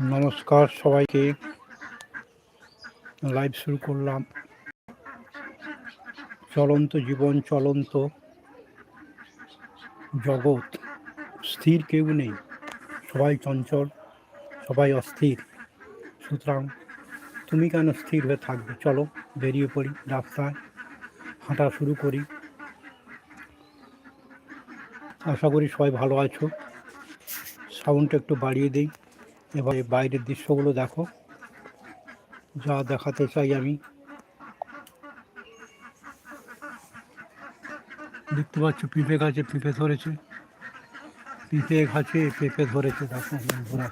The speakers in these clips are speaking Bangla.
নমস্কার সবাইকে। লাইভ শুরু করলাম। চলন্ত জীবন, চলন্ত জগৎ। স্থির কেউ নেই। সবাই চঞ্চল, সবাই অস্থির। সুতরাং তুমি কেন স্থির হয়ে থাকবে? চলো বেরিয়ে পড়ি রাস্তায়। হাঁটা শুরু করি। আশা করি সবাই ভালো আছো। সাউন্ডটা একটু বাড়িয়ে দিই। এবার বাইরের দৃশ্যগুলো দেখো। যা দেখাতে চাই আমি। দেখতে পাচ্ছ, পিঁপে গাছে পিঁপে ধরেছে। পিঁপে গাছে পেঁপে ধরেছে, দেখো বন্ধুরা।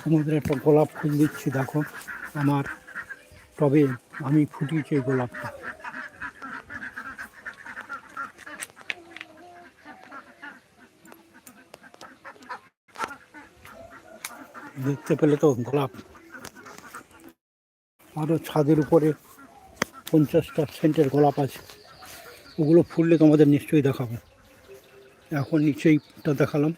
সমুদ্রে একটা গোলাপ ফুল দিচ্ছি, দেখো। আমার, তবে আমি ফুটিয়েছি গোলাপটা। দেখতে পেলে তো গোলাপ আরও ছাদের উপরে পঞ্চাশটা সেন্টের গোলাপ আছে। ওগুলো ফুললে তোমাদের নিশ্চয়ই দেখাবো। এখন নিচেইটা দেখালাম।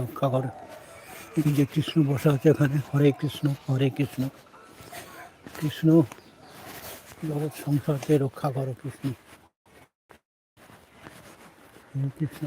রক্ষা করে। এই যে কৃষ্ণ বসা আছে এখানে। হরে কৃষ্ণ হরে কৃষ্ণ। কৃষ্ণ, জগৎ সংসারকে রক্ষা করো কৃষ্ণ। হরে কৃষ্ণ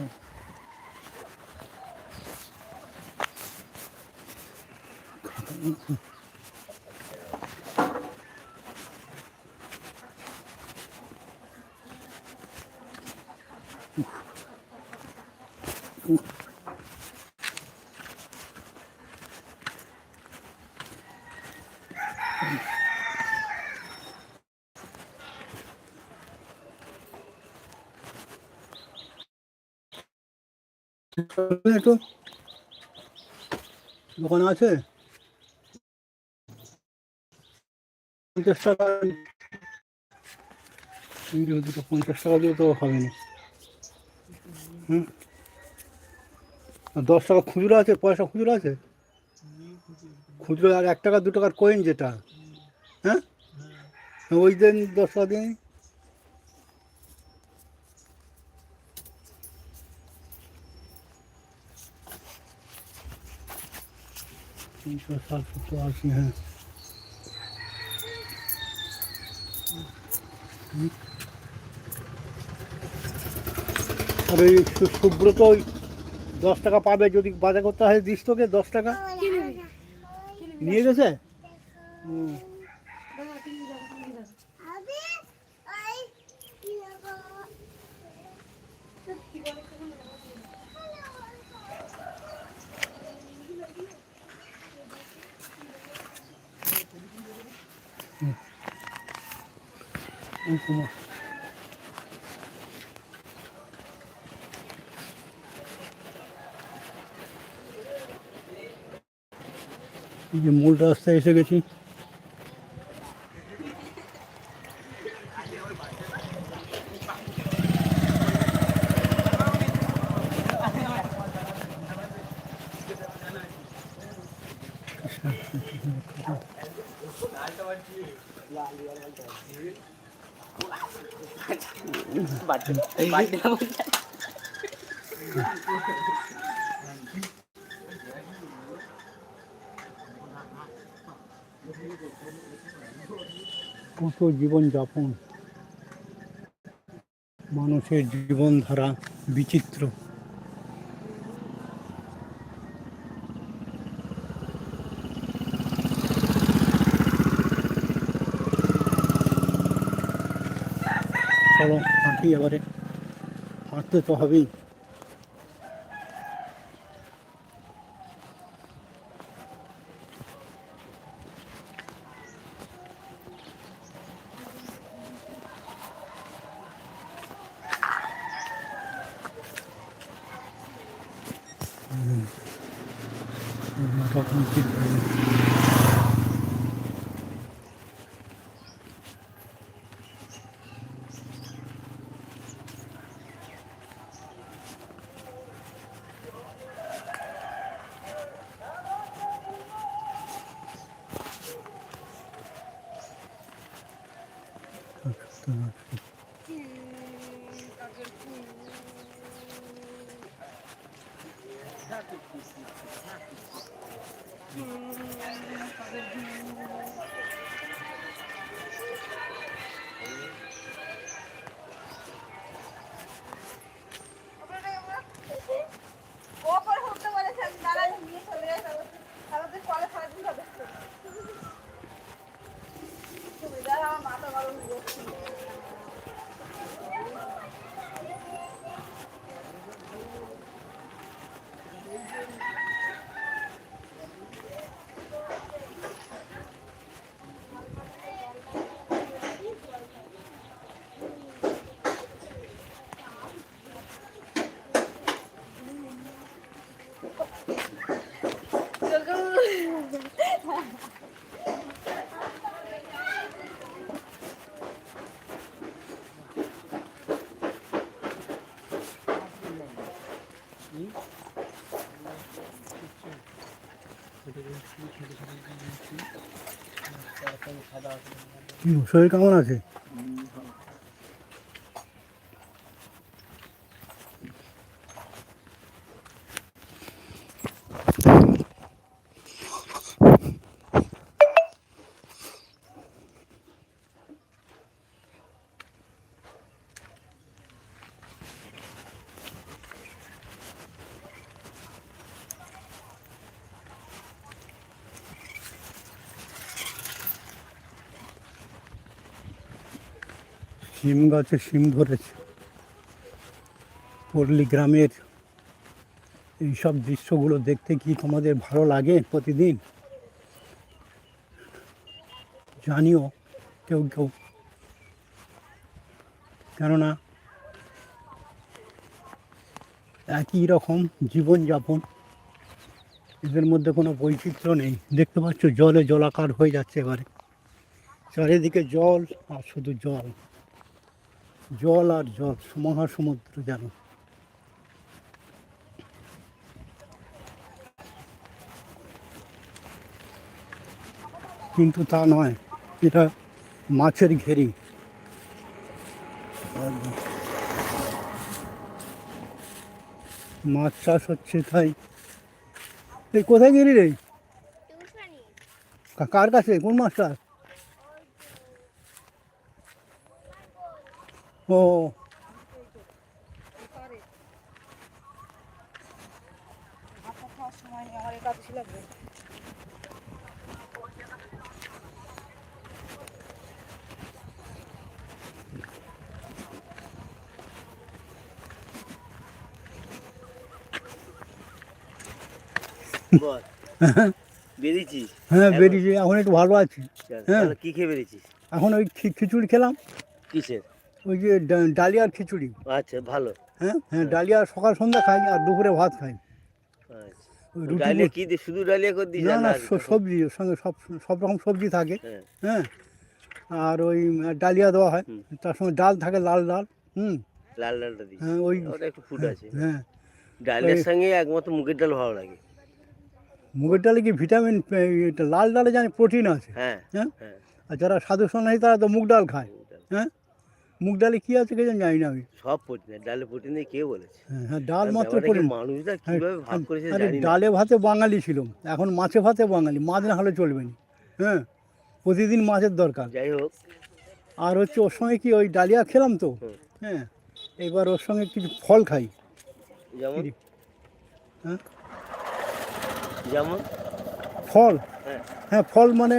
একটু। দোকান আছে? পঞ্চাশ টাকা। দুটো পঞ্চাশ টাকা দিয়ে তো হবে না। হুম? দশ টাকা খুচরো আছে, পয়সা খুচরো আছে? খুচরো আর এক টাকা, দু টাকার কয়েন যেটা। হ্যাঁ? ওই দিন দশ টাকা দিন তিনশো ষাট সত্তর আশি হ্যাঁ হুম। আর ওই সু- সুব্রত ওই দশ টাকা পাবে যদি বাজার করতে হয় দিস তোকে দশ টাকা নিয়ে গেছে হুম। এই যে মূল রাস্তায় এসে গেছি। কত জীবনযাপন মানুষের জীবনধারা বিচিত্র। চলো হাঁটি এবারে হাঁটতে তো হবেই তখন ঠিক হবে। বুঝতে পারছি ও করে উঠতে বলেছে আমি দাঁড়াই নিয়ে চলে যাই আমাদের কলে সারাদিন হবে সুবিধার আমার মাথা গরম হয়ে যাচ্ছে কি শরীর কেমন আছে? শিম গাছে শিম ধরেছে। পল্লী গ্রামের এইসব দৃশ্যগুলো দেখতে কি তোমাদের ভালো লাগে প্রতিদিন? জানিও কেউ কেউ। কেননা একই রকম জীবনযাপন, এদের মধ্যে কোনো বৈচিত্র্য নেই। দেখতে পাচ্ছ জলে জলাকার হয়ে যাচ্ছে এবারে। চারিদিকে জল আর শুধু জল। জল আর জল মহাসমুদ্র যেন। কিন্তু তা নয় এটা মাছের ঘেরি। মাছ চাষ হচ্ছে তাই। এই কোথায় গেলি রে? কার কাছে? কোন মাছটা ও ভাতটা খাওয়ার সময় নেই, আমার একাদশী লাগবে বল। বেরিয়েছিস? হ্যাঁ বেরিয়েছি। এখন একটু ভালো আছি। হ্যাঁ। তাহলে কি খেয়ে বেরিয়েছিস? এখন ওই খি- খিচুড়ি খেলাম। কিসের? ওই যে ডালিয়ার খিচুড়ি। আচ্ছা ভালো। হ্যাঁ হ্যাঁ ডালিয়া সকাল সন্ধ্যা খাই আর দুপুরে ভাত খাই। আচ্ছা। ডালিয়া কি শুধু ডালিয়া করে দিস না না সবজি সঙ্গে সব সব রকম সবজি থাকে। হ্যাঁ। হ্যাঁ। আর ওই ডালিয়া দেওয়া হয়। তার সঙ্গে ডাল থাকে লাল ডাল। হুম। লাল ডালটা দিস হ্যাঁ ওই একটু ফুট আছে। হ্যাঁ। ডালের সঙ্গে একমাত্র মুগের ডাল ভালো লাগে। মুগের ডালে কি ভিটামিন লাল ডালে জানি প্রোটিন আছে। হ্যাঁ হ্যাঁ? হ্যাঁ। আর যারা সাধু সন্ন্যাসী তারা তো মুগ ডাল খায়। হ্যাঁ? মুগ ডালে কী আছে কে জানি না আমি। সব প্রোটিন ডালে প্রোটিন নেই কে বলেছে? হ্যাঁ হ্যাঁ ডাল মাত্র প্রোটিন। মানুষরা হ্যাঁ, কীভাবে ভাগ করেছে জানি না। ডালে ভাতে বাঙালি ছিল। এখন মাছে ভাতে বাঙালি মাছ না হলে চলবে না। হ্যাঁ প্রতিদিন মাছের দরকার। যাই হোক। আর হচ্ছে ওর সঙ্গে কি ওই ডালিয়া খেলাম তো? হ্যাঁ এবার ওর সঙ্গে কিছু ফল খাই। যেমন? হ্যাঁ? যেমন? ফল? হ্যাঁ। হ্যাঁ ফল মানে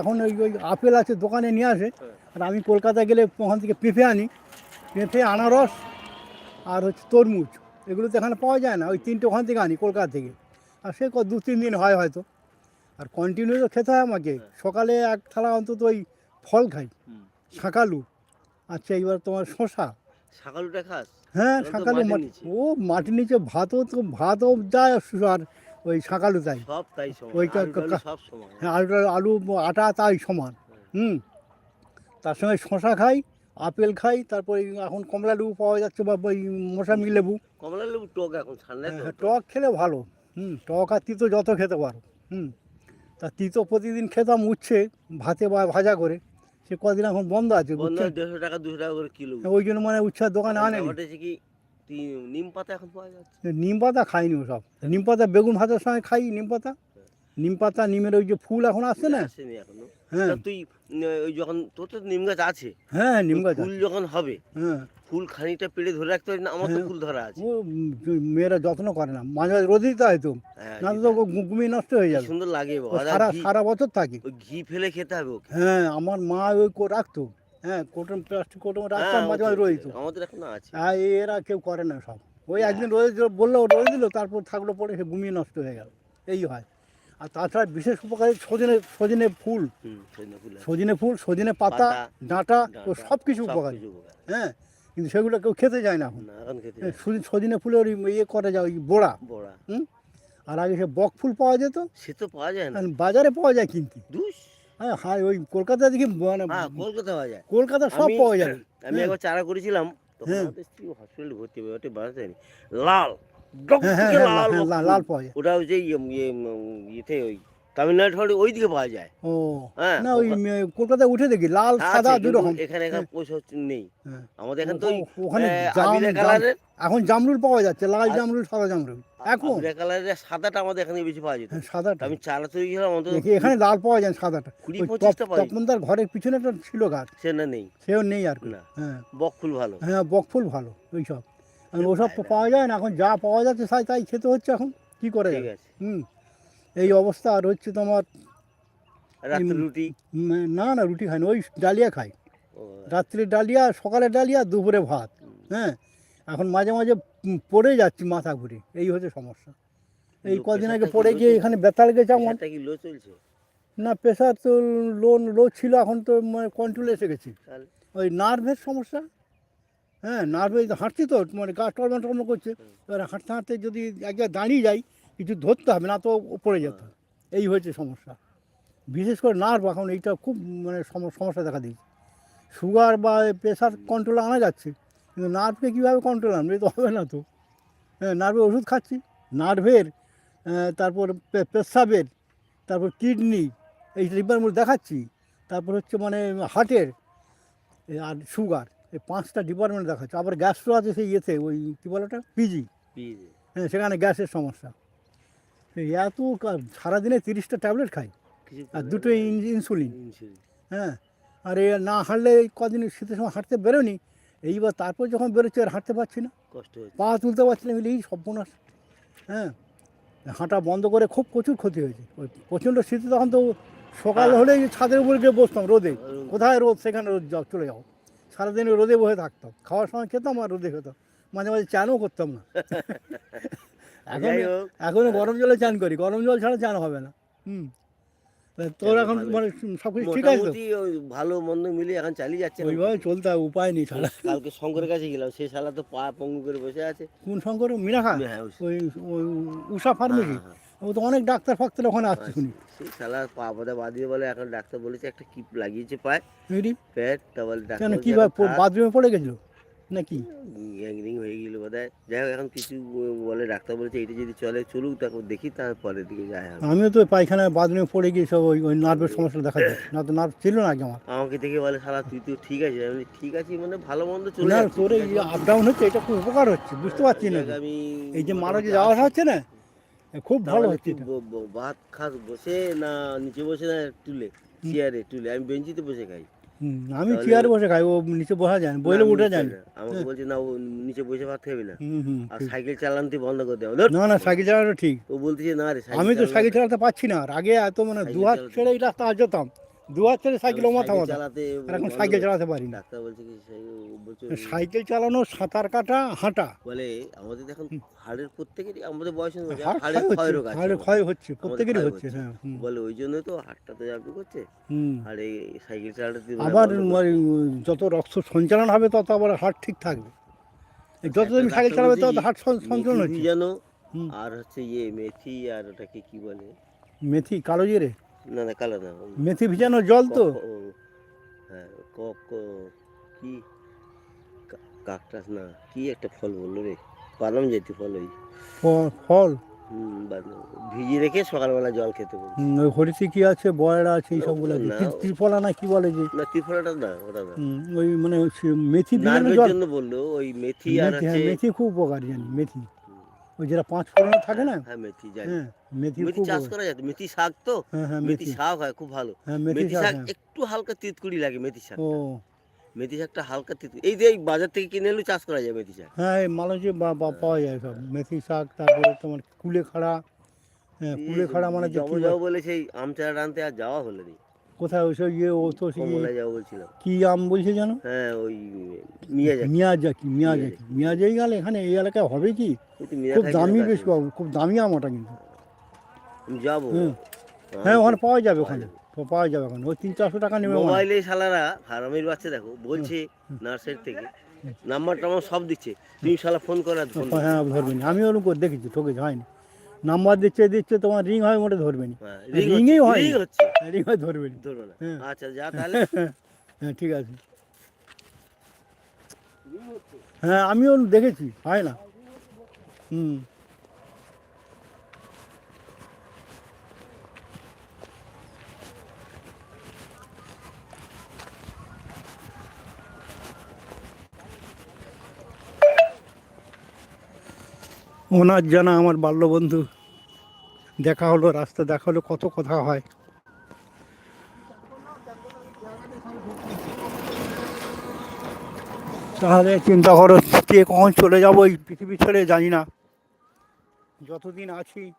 এখন ওই ওই আপেল আছে দোকানে নিয়ে আসে। আর আমি কলকাতায় গেলে ওখান থেকে পেঁপে আনি। পেঁপে আনারস আর হচ্ছে তরমুজ এগুলো তো এখানে পাওয়া যায় না। ওই তিনটে ওখান থেকে আনি কলকাতা থেকে। আর সে দু তিন দিন হয় হয়তো। আর কন্টিনিউ তো খেতে হয় আমাকে। সকালে এক থালা অন্তত ওই ফল খাই। শাঁকালু। আচ্ছা এইবার তোমার শশা সকালটা খাস? হ্যাঁ শাঁকালু মাটি। ও মাটির নিচে ভাতও তো ভাতও যায় আর ওই শাঁকালু তাই। ওই হ্যাঁ আলু আলু আটা তাই সমান। হুম। তার সঙ্গে শশা খাই আপেল খাই তারপরে এখন কমলা লেবু পাওয়া যাচ্ছে বা ওই মোসাম্বি লেবু। কমলা লেবু টক এখন ঠান্ডায় তো? হ্যাঁ, টক খেলে ভালো। হুম টক আর তিতো যত খেতে পারো। হুম তা তিতো প্রতিদিন খেতাম উচ্ছে ভাতে বা ভাজা করে। সে কদিন এখন বন্ধ আছে দেড়শো টাকা দুশো টাকা করে কিলো। ওই জন্য মানে উচ্ছার দোকানে আনে কি নিম পাতা এখন পাওয়া যাচ্ছে? নিম পাতা খাইনি ওসব। নিম পাতা বেগুন ভাতের সঙ্গে খাই নিম পাতা। নিম পাতা নিমের ওই যে ফুল এখন আসছে না? আসেনি এখনও। হ্যাঁ। তুই ওই যখন তোর তো নিম গাছ আছে। হ্যাঁ নিম গাছ ফুল যখন হবে হ্যাঁ। ফুল খানিকটা পেড়ে ধরে রাখতে পারি না আমার তো হ্যাঁ। ফুল ধরা আছে। ও মেয়েরা যত্ন করে না। মাঝে মাঝে রোদ দিতে হয় তো। হ্যাঁ, না তো গু- গুমিয়ে নষ্ট হয়ে যাবে। সুন্দর লাগে। সারা সারা বছর থাকে। ওই ঘি ফেলে খেতে হবে ওকে। হ্যাঁ আমার মা ওই কো রাখতো। হ্যাঁ কোটন প্লাস্টিক কোটন রাখতাম হ্যাঁ, মাঝে মাঝে আমাদের- রইতো আমাদের এখন আছে। আর এরা কেউ করে না সব। ওই একদিন রোদ বলল রোদ দিল তারপর থাকল পরে সে গুমিয়ে নষ্ট হয়ে গেল। এই হয়। আর তাছাড়া বিশেষ উপকারী সজনে সজনে ফুল। হুম, সজনে ফুল। সজনে পাতা ডাঁটা ও সব কিছু উপকারী। হ্যাঁ কিন্তু সেগুলো কেউ খেতে যায় না এখন। হ্যাঁ, সজনে ফুলের ওই ইয়ে করা যায় ওই বোড়া। বড়া। আর আগে সে বক ফুল পাওয়া যেত। সে তো পাওয়া যায় না। বাজারে পাওয়া যায় কিন্তু। দুস। হ্যাঁ হ্যাঁ ওই কলকাতা দেখি মানে হ্যাঁ কলকাতা পাওয়া যায়। কলকাতা সব পাওয়া যায়। আমি একবার চারা করেছিলাম তখন হ্যাঁ। হসপিটালে ভর্তি হবে ওটা বানাতে লাল। টকটকে লাল লাল বক লাল- ফুল। লাল পাওয়া যায় ওটা ওই যে উম, ইয়েতে ওই তামিলনাড়ু ফাড়ি ওই দিকে পাওয়া যায়। ও হ্যাঁ না ওই কলকাতায় উঠে দেখি লাল সাদা দুই রকম এখানে এখন পয়সা নেই। আমাদের এখানে তো ওখানে আহ, জাম- আবিরা জাম- কালারের। এখন জামরুল পাওয়া যাচ্ছে লাল জামরুল সাদা জামরুল। এখন? কালারের সাদাটা আমাদের এখানে বেশি পাওয়া যেত। হ্যাঁ, সাদাটা। আমি চারা তৈরি গেলাম এখানে লাল পাওয়া যায় সাদাটা। কুড়ি পঁচিশটা তপনদার ঘরের পিছনে একটা ছিল গাছ। সে না নেই। সেও নেই আর না। হ্যাঁ। বক ফুল ভালো। হ্যাঁ বকফুল ভালো ওই সব। আর ওসব তো পাওয়া যায় না এখন যা পাওয়া যাচ্ছে তাই তাই খেতে হচ্ছে এখন। কি করে হুম এই অবস্থা আর হচ্ছে তোমার রুটি? না না রুটি খাই না ওই ডালিয়া খাই। রাত্রে ডালিয়া সকালে ডালিয়া দুপুরে ভাত। হ্যাঁ এখন মাঝে মাঝে পড়ে যাচ্ছি মাথা ঘুরে এই হচ্ছে সমস্যা। এই কদিন আগে পড়ে গিয়ে এখানে বেতাল গেছে আমার। লো চলছে? না প্রেশার তো লোন লো ছিল এখন তো মানে কন্ট্রোলে এসে গেছি। ওই নার্ভের সমস্যা। হ্যাঁ নার্ভে হাঁটছি তো মানে গা টলমা টলমা করছে। এবার হাঁটতে হাঁটতে যদি এক জায়গায় দাঁড়িয়ে যাই, কিছু ধরতে হবে না তো পড়ে যেত এই হয়েছে সমস্যা। বিশেষ করে নার্ভ, এখন এইটা খুব মানে সম- সমস্যা দেখা দিয়েছে। সুগার বা প্রেশার কন্ট্রোলে আনা যাচ্ছে, কিন্তু নার্ভকে কীভাবে কন্ট্রোল আনবে তো হবে না তো। হ্যাঁ নার্ভের ওষুধ খাচ্ছি, নার্ভের তারপর পে- পেশাবের, তারপর কিডনি, এই লিভার দেখাচ্ছি, তারপর হচ্ছে মানে হার্টের আর সুগার। এই পাঁচটা ডিপার্টমেন্ট দেখাচ্ছে। আবার গ্যাস গ্যাসও আছে সেই ইয়েতে ওই কী বলে ওটা? পিজি পিজে হ্যাঁ সেখানে গ্যাসের সমস্যা। এত সারাদিনে তিরিশটা ট্যাবলেট খাই আর দুটো। ইনসুলিন। হ্যাঁ আর এ না হাঁটলে কদিন শীতের সময় হাঁটতে বেরোনি এইবার তারপর যখন বেরোচ্ছে আর হাঁটতে পারছি না। কষ্ট পা তুলতে পারছি না এই সর্বনাশ। হ্যাঁ হাঁটা বন্ধ করে খুব প্রচুর ক্ষতি হয়েছে। ওই প্রচণ্ড শীতে তখন তো সকাল হ্যাঁ। হলেই ছাদের উপরে গিয়ে বসতাম রোদে। কোথায় রোদ? সেখানে রোদ চলে যাও। সারাদিন রোদে বসে থাকতাম। খাওয়ার সময় খেতাম আর রোদে খেতাম। মাঝে মাঝে চানও করতাম না। এখন এখন গরম জলে চান করি। গরম জল ছাড়া চান হবে না। হুম। তোর এখন মানে সব কিছু ঠিক আছে ভালো মন্দ মিলিয়ে এখন চালিয়ে যাচ্ছে। ওইভাবে চলতে হবে উপায় নেই ছাড়া। কালকে শঙ্করের কাছে গেলাম। সেই শালা তো পা পঙ্গু করে বসে আছে। কোন শঙ্কর? মিনাখা হ্যাঁ, ওই- উষা ফার্মেসি? হ্যাঁ, ও তো অনেক ডাক্তার ফাক্তার ওখানে আসছে শুনি। সেই শালা পা বোধা বাদিয়ে বলে এখন ডাক্তার বলেছে একটা কিপ লাগিয়েছে পায়? পেট তা বলে ডাক্তার কি বাথরুমে পড়ে গেছিল? নাকি? গ্যাংরিং হয়ে গেল বোধ হয় যাই হোক এখন কিছু বলে ডাক্তার বলেছে এটা যদি চলে চলুক তারপর দেখি তারপরের দিকে যায় আমিও তো পায়খানায় বাথরুমে পড়ে গিয়ে সব ওই ওই নার্ভের সমস্যা দেখা যায়। না তো নার্ভ ছিল না আমার? আমাকে দেখে বলে শালা তুই তো ঠিক আছে আমি ঠিক আছে মানে ভালো মন্দ চলে না যাচ্ছে, তোর এই আপ ডাউন হচ্ছে এটা খুব উপকার হচ্ছে বুঝতে পারছি না আমি এই যে মারা যে যাওয়া। হচ্ছে না খুব ভালো হচ্ছে ভাত খাস বসে না নিচে বসে না টুলে চেয়ারে টুলে? আমি বেঞ্চিতে বসে খাই। আমি চেয়ারে বসে খাই ও নিচে বসা যায় বইলে উঠে যায়। আমাকে বলছে না ও নিচে বসে ভাত খাবি না। আর সাইকেল চালানতে বন্ধ করে দেবো না না সাইকেল চালানো ঠিক। ও বলতেছে না রে আমি তো সাইকেল চালাতে পারছি না আর আগে এত মানে দু হাত ছেড়ে এই রাস্তা আজ যেতাম দু সাইকেল মাথা মাথা। চালাতে এখন সাইকেল চালাতে পারি না। বলছে কি সাইকেল চালানো সাঁতার কাটা হাঁটা। বলে আমাদের তো এখন হাড়ের প্রত্যেকেরই আমাদের বয়স হাড়ের ক্ষয় রোগ হচ্ছে আছে। হাড়ের ক্ষয় হচ্ছে প্রত্যেকেরই হচ্ছে। হ্যাঁ বলে ওই জন্য তো হাড়টা তো যাবি করছে। হুম। আর এই সাইকেল চালাতে আবার যত রক্ত সঞ্চালন হবে তত আবার হার্ট ঠিক থাকবে। এই যতদিন সাইকেল চালাবে তত কি, হার্ট সঞ্চালন হচ্ছে। আর হচ্ছে ইয়ে মেথি আর ওটাকে কি বলে? মেথি কালো জিরে? না না কালো না মেথি ভিজানো জল তো? হ্যাঁ কক কি? কা- কাকটাস না কি একটা ফল বলল রে? পালাম যেতে ফল ওই। ফল? বাদ- ভিজিয়ে রেখে সকালবেলা জল খেতে বলছে। হরিতি কি আছে বয়রা আছে এই সবগুলো আছে ত্রিফলা না কি বলে যে? না ত্রিফলাটা না ওটা না। ওই মানে মেথি ভিজানো জল? জন্য বলল ওই মেথি আর হ্যাঁ মেথি খুব উপকারী জানি মেথি। ওই যেটা পাঁচ ফোড়ন থাকে না? হ্যাঁ মেথি জানি। হ্যাঁ মেথি মেথি চাষ করা যায় মেথি শাক তো? হ্যাঁ হ্যাঁ মেথি শাক হয় খুব ভালো। হ্যাঁ মেথি শাক হ্যাঁ। একটু হালকা তিতকুড়ি লাগে মেথি শাক ও। মেথি শাকটা হালকা তিতকুড়ি। এই যে এই বাজার থেকে কিনে এলেও চাষ করা যায় মেথি শাক। হ্যাঁ মালঞ্চে বা- পাওয়া যায় সব। মেথি শাক তারপরে তোমার কুলে খাড়া হ্যাঁ কুলে খাড়া মানে যে যাব যাব বলে? সেই আম চারা আনতে আর যাওয়া হলো নি। কোথায় ওই সব ইয়ে ও তো বলছিলাম। কি আম বলছে জানো হ্যাঁ ওই মিয়াজাকি মিয়াজাকি মিয়াজাকি গেলে এখানে এই এলাকায় হবে কি? খুব দামি বেশ পাবো খুব দামি আম ওটা কিন্তু। যাব। হুম। হ্যাঁ ওখানে পাওয়া যাবে ওখানে। পাওয়া যাবে ওখানে। ওই তিন চারশো টাকা নেবে। মোবাইলে শালারা হারামির বাচ্চা দেখো বলছে নার্সারি থেকে নাম্বার টাম্বার সব দিচ্ছে। তুমি শালা ফোন করে হ্যাঁ ধরবে আমি ওরকম দেখেছি ঠকেছে হয়নি। নাম্বার দিচ্ছে দিচ্ছে তোমার রিং হয় মোটে ধরবে না। রিং রিংই হয় রিং হচ্ছে। রিং হয় ধরবে না। ধরবে না। হ্যাঁ। আচ্ছা যা তাহলে। হ্যাঁ ঠিক আছে। হ্যাঁ আমিও দেখেছি হয় না। হুম। ওনার জানা আমার বাল্যবন্ধু। দেখা হলো, রাস্তা দেখা হলো, কত কথা হয়। তাহলে চিন্তা করো, কে কখন চলে যাব এই পৃথিবী ছেড়ে জানি না। যতদিন আছি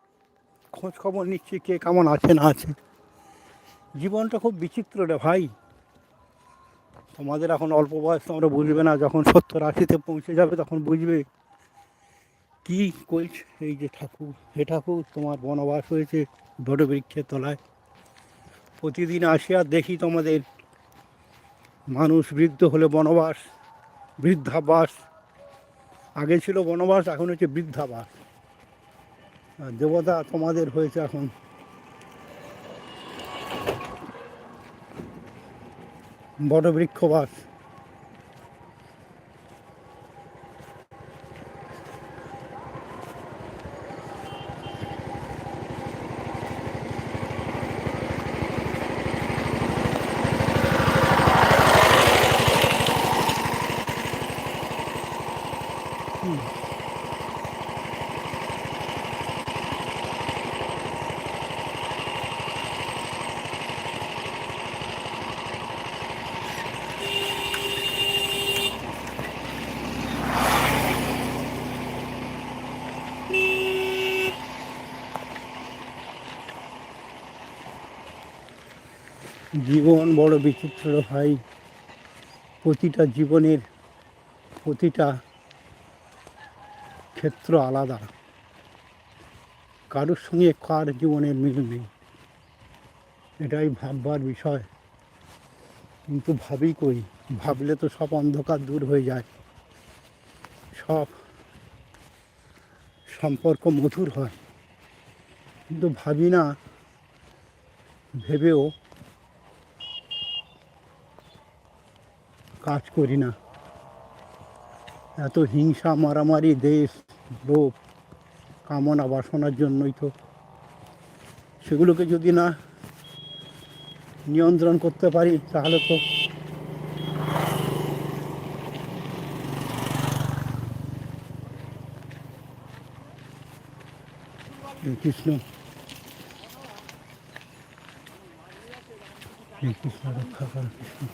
খোঁজ খবর নিচ্ছি, কে কেমন আছে, না আছে। জীবনটা খুব বিচিত্র রে ভাই। তোমাদের এখন অল্প বয়স, তোমরা বুঝবে না, যখন সত্তর আশিতে পৌঁছে যাবে, তখন বুঝবে। কি কইছে এই যে ঠাকুর? হে ঠাকুর, তোমার বনবাস হয়েছে বড় বৃক্ষের তলায়। প্রতিদিন আসিয়া দেখি তোমাদের মানুষ বৃদ্ধ হলে বনবাস, বৃদ্ধাবাস। আগে ছিল বনবাস, এখন হচ্ছে বৃদ্ধাবাস। দেবতা তোমাদের হয়েছে এখন। বড় জীবন বড় বিচিত্র ভাই প্রতিটা জীবনের প্রতিটা ক্ষেত্র আলাদা। কারোর সঙ্গে কার জীবনের মিল নেই? এটাই ভাববার বিষয়। কিন্তু ভাবি কই? ভাবলে তো সব অন্ধকার দূর হয়ে যায়। সব সম্পর্ক মধুর হয়। কিন্তু ভাবি না, ভেবেও কাজ করি না। এত হিংসা, মারামারি, দেশ লোক কামনা, বাসনার জন্যই তো। সেগুলোকে যদি না নিয়ন্ত্রণ করতে পারি, তাহলে তো কৃষ্ণ। কৃষ্ণ, রক্ষা কৃষ্ণ।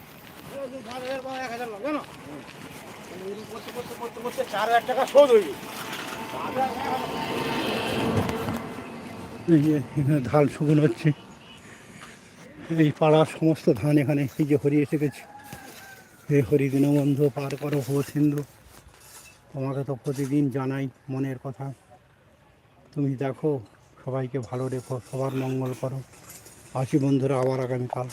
ধান শুকনো হচ্ছে। এই পাড়ার সমস্ত ধান এখানে এই যে হরিয়ে এসে গেছে এই হরি দীনবন্ধু, পার করো ভো সিন্ধু। তোমাকে তো প্রতিদিন জানাই মনের কথা। তুমি দেখো, সবাইকে ভালো রেখো, সবার মঙ্গল করো। আসি বন্ধুরা আবার আগামীকাল।